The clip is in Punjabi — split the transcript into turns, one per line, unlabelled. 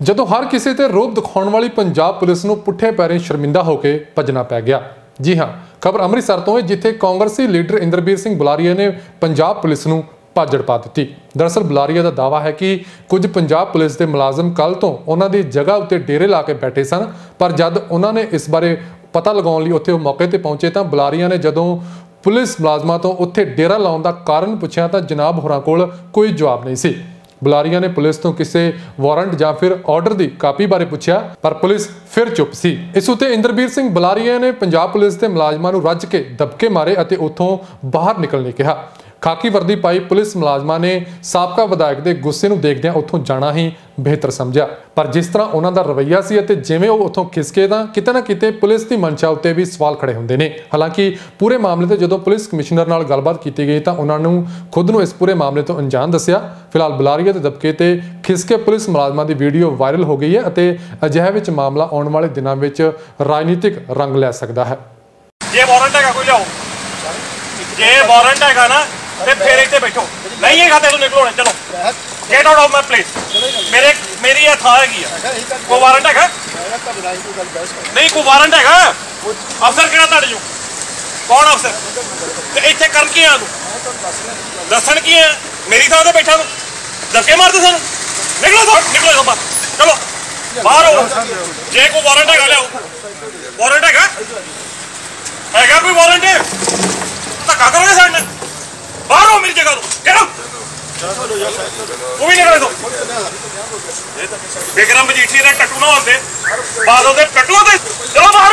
ਜਦੋਂ ਹਰ ਕਿਸੇ ਤੇ ਰੋਬ ਦਿਖਾਉਣ ਵਾਲੀ ਪੰਜਾਬ ਪੁਲਿਸ ਨੂੰ ਪੁੱਠੇ ਪੈਰੇ ਸ਼ਰਮਿੰਦਾ ਹੋ ਕੇ ਭੱਜਣਾ ਪੈ ਗਿਆ। ਜੀ ਹਾਂ, ਖਬਰ ਅੰਮ੍ਰਿਤਸਰ ਤੋਂ ਹੈ, ਜਿੱਥੇ ਕਾਂਗਰਸੀ ਲੀਡਰ ਇੰਦਰਬੀਰ ਸਿੰਘ ਬੁਲਾਰੀਆ ਨੇ ਪੰਜਾਬ ਪੁਲਿਸ ਨੂੰ ਭਾਜੜ ਪਾ ਦਿੱਤੀ। ਦਰਅਸਲ ਬੁਲਾਰੀਆ ਦਾ ਦਾਵਾ ਹੈ ਕਿ ਕੁਝ ਪੰਜਾਬ ਪੁਲਿਸ ਦੇ ਮੁਲਾਜ਼ਮ ਕੱਲ ਤੋਂ ਉਹਨਾਂ ਦੀ ਜਗ੍ਹਾ ਉੱਤੇ ਡੇਰੇ ਲਾ ਕੇ ਬੈਠੇ ਸਨ, ਪਰ ਜਦ ਉਹਨਾਂ ਨੇ ਇਸ ਬਾਰੇ ਪਤਾ ਲਗਾਉਣ ਲਈ ਉੱਥੇ ਉਹ ਮੌਕੇ ਤੇ ਪਹੁੰਚੇ ਤਾਂ ਬੁਲਾਰੀਆ ਨੇ ਜਦੋਂ ਪੁਲਿਸ ਮੁਲਾਜ਼ਮਾਂ ਤੋਂ ਉੱਥੇ ਡੇਰਾ ਲਾਉਣ ਦਾ ਕਾਰਨ ਪੁੱਛਿਆ ਤਾਂ ਜਨਾਬ ਹੋਰਾਂ ਕੋਲ ਕੋਈ ਜਵਾਬ ਨਹੀਂ ਸੀ। ਬੁਲਾਰੀਆਂ ਨੇ ਪੁਲਿਸ ਤੋਂ ਕਿਸੇ ਵਾਰੰਟ ਜਾਂ ਫਿਰ ਆਰਡਰ ਦੀ ਕਾਪੀ ਬਾਰੇ ਪੁੱਛਿਆ, ਪਰ ਪੁਲਿਸ ਫਿਰ ਚੁੱਪ ਸੀ। ਇਸ ਉਤੇ ਇੰਦਰਬੀਰ ਸਿੰਘ ਬੁਲਾਰੀਆਂ ਨੇ ਪੰਜਾਬ ਪੁਲਿਸ ਦੇ ਮੁਲਾਜ਼ਮਾਂ ਨੂੰ ਰੱਜ ਕੇ ਦਬਕੇ ਮਾਰੇ ਅਤੇ ਉੱਥੋਂ ਬਾਹਰ ਨਿਕਲਣ ਲਈ ਕਿਹਾ। ਖਾਕੀ ਵਰਦੀ ਪਾਈ ਪੁਲਿਸ ਮੁਲਾਜ਼ਮਾਂ ਨੇ ਸਾਬਕਾ ਵਿਧਾਇਕ ਦੇ ਗੁੱਸੇ ਨੂੰ ਦੇਖਦਿਆਂ ਉੱਥੋਂ ਜਾਣਾ ਹੀ ਬਿਹਤਰ ਸਮਝਿਆ। ਪਰ ਜਿਸ ਤਰ੍ਹਾਂ ਉਹਨਾਂ ਦਾ ਰਵੱਈਆ ਸੀ ਅਤੇ ਜਿਵੇਂ ਉਹ ਉੱਥੋਂ ਖਿਸਕੇ ਤਾਂ ਕਿਤੇ ਨਾ ਕਿਤੇ ਪੁਲਿਸ ਦੀ ਮਨਸ਼ਾ ਉੱਤੇ ਵੀ ਸਵਾਲ ਖੜੇ ਹੁੰਦੇ ਨੇ। ਹਾਲਾਂਕਿ ਪੂਰੇ ਮਾਮਲੇ ਤੇ ਜਦੋਂ ਪੁਲਿਸ ਕਮਿਸ਼ਨਰ ਨਾਲ ਗੱਲਬਾਤ ਕੀਤੀ ਗਈ ਤਾਂ ਉਹਨਾਂ ਨੂੰ ਖੁਦ ਨੂੰ ਇਸ ਪੂਰੇ ਮਾਮਲੇ ਤੋਂ ਅਣਜਾਣ ਦੱਸਿਆ। ਫਿਲਹਾਲ ਬੁਲਾਰੀਆ ਦੇ ਦਬਕੇ ਤੇ ਖਿਸਕੇ ਪੁਲਿਸ ਮੁਲਾਜ਼ਮਾਂ ਦੀ ਵੀਡੀਓ ਵਾਇਰਲ ਹੋ ਗਈ ਹੈ ਅਤੇ ਅਜਿਹੇ ਵਿੱਚ ਮਾਮਲਾ ਆਉਣ ਵਾਲੇ ਦਿਨਾਂ ਵਿੱਚ ਰਾਜਨੀਤਿਕ ਰੰਗ ਲੈ ਸਕਦਾ ਹੈ।
ਜੇ ਵਾਰੰਟ ਹੈਗਾ ਕੋਈ ਲਿਆਓ ਜੇ ਵਾਰੰਟ ਹੈਗਾ ਨਾ ਤੇ ਫਿਰ ਇੱਥੇ ਬੈਠੋ। ਨਹੀਂ ਹੈਗਾ ਤੇ ਤੂੰ ਨਿਕਲੋ ਚਲੋ। Get out of my place ਮੇਰੇ, ਮੇਰੀ ਇਹ ਥਾਂ ਹੈਗੀ ਆ। ਕੋਈ ਵਾਰੰਟ ਹੈਗਾ? ਨਹੀਂ, ਕੋਈ ਵਾਰੰਟ ਹੈਗਾ। ਅਫਸਰ ਕਿਹੜਾ ਤੁਹਾਡੇ ਜੋ ਕੌਣ ਅਫਸਰ ਤੇ ਇੱਥੇ ਕਰਨ ਕੀ ਆ ਤੂੰ? ਦੱਸਣ ਕੀ ਆ ਮੇਰੀ ਥਾਂ ਤੇ ਬੈਠਾ ਤੂੰ। ਧੱਕੇ ਮਾਰਦੇ ਸਾਨੂੰ। ਨਿਕਲੋ ਤੋਂ ਨਿਕਲੋ ਤੋਂ ਬਾਹਰ। ਚਲੋ, ਬਾਹਰ ਆਓ। ਜੇ ਕੋਈ ਵਾਰੰਟ ਹੈਗਾ, ਲਿਆਓ। ਵਾਰੰਟ ਹੈਗਾ? ਹੈਗਾ ਕੋਈ ਵਾਰੰਟ ਧੱਕਾ ਕਰੋਗੇ ਸਾਡੇ ਨਾਲ? ਬਾਹਰ ਆਓ ਮੇਰੀ ਜਗ੍ਹਾ ਤੋਂ ਕਿਹੜਾ ਉਹ ਵੀ ਨਿਕਲੇ ਤੋਂ ਵਿਕਰਮ ਮਜੀਠੀ ਦੇ ਟੱਟੂ ਨਾ ਹੁੰਦੇ ਬਾਦਲ ਦੇ ਟੱਟੂ ਤੇ, ਚਲੋ ਬਾਹਰ